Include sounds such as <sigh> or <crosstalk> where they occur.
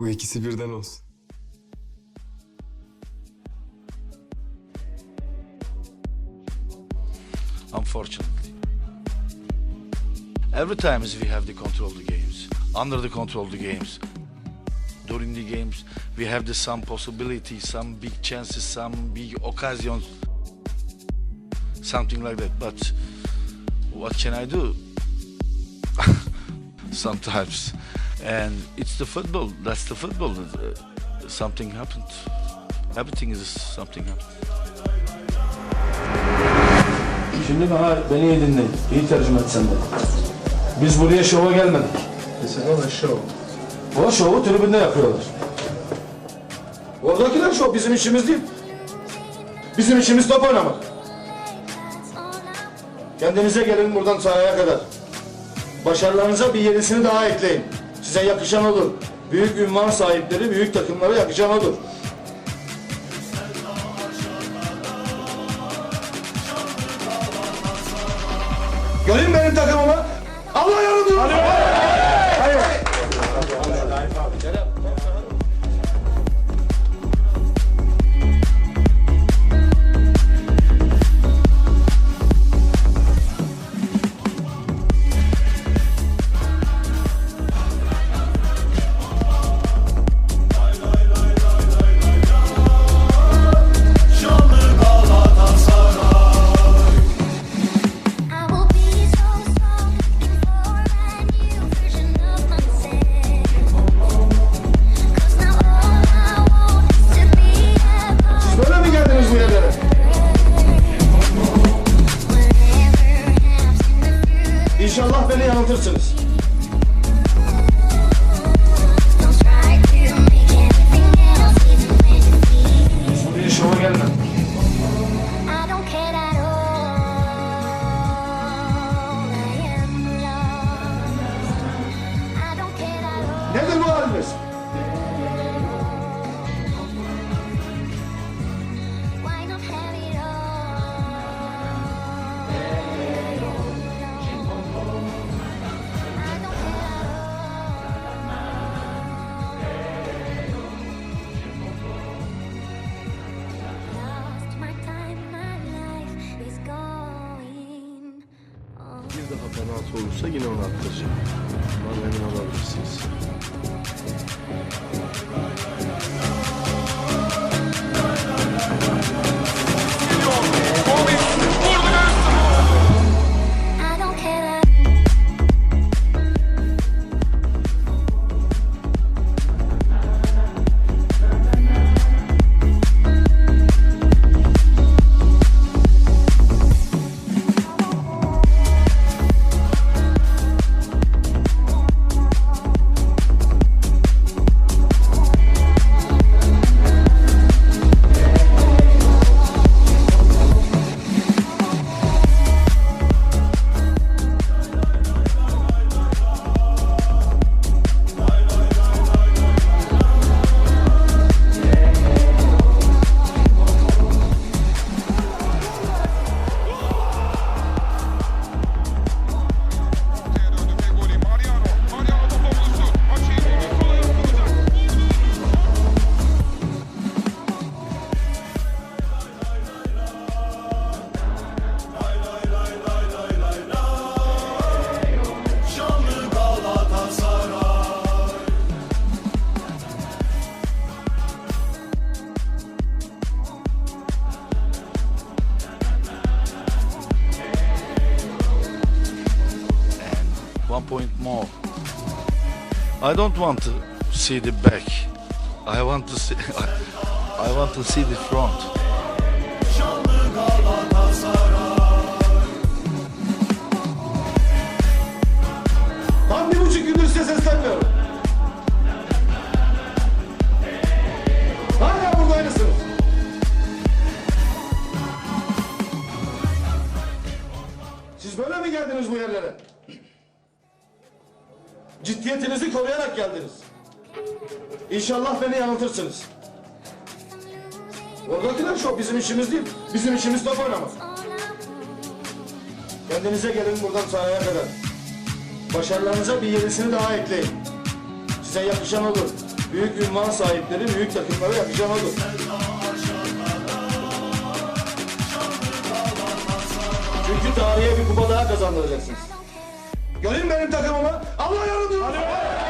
Bu ikisi birden olsun. unfortunately. Every time we have the control of the games, under the control of the games, during the games, we have the some possibilities, some big chances, some big occasions, something like that. But what can I do? <laughs> Sometimes, and it's the football. That's the football. Uh, something happened. Everything is something happened. Şimdi bana beni iyi dinleyin. İyi tercüme et sen de. Biz buraya şova gelmedik. Mesela ona show. O şovu tribünde yapıyorlar. Oradakiler şov bizim işimiz değil. Bizim işimiz top oynamak. Kendinize gelin buradan sahaya kadar. Başarılarınıza bir yenisini daha ekleyin. Size yakışan olur. Büyük ünvan sahipleri büyük takımlara yakışan olur. Görün benim takımımı. İnşallah beni yanıltırsınız. Penaltı olursa yine onu attıracağım. Bundan emin olabilirsiniz. One point more. I don't want to see the back. I want to see. <laughs> I want to see the front. Tam bir buçuk gündür size seslenmiyorum. Hala burada aynısınız. Siz böyle mi geldiniz bu yerlere? Ciddiyetinizi koruyarak geldiniz. İnşallah beni yanıltırsınız. Oradakiler şov bizim işimiz değil. Bizim işimiz top oynamak. Kendinize gelin buradan sahaya kadar. Başarılarınıza bir yenisini daha ekleyin. Size yakışan olur. büyük ünvan sahipleri, büyük takımlara yakışan odur. Çünkü tarihe bir kupa daha kazandıracaksınız. Görün benim takımımı. Allah yardımcınız. Hadi be.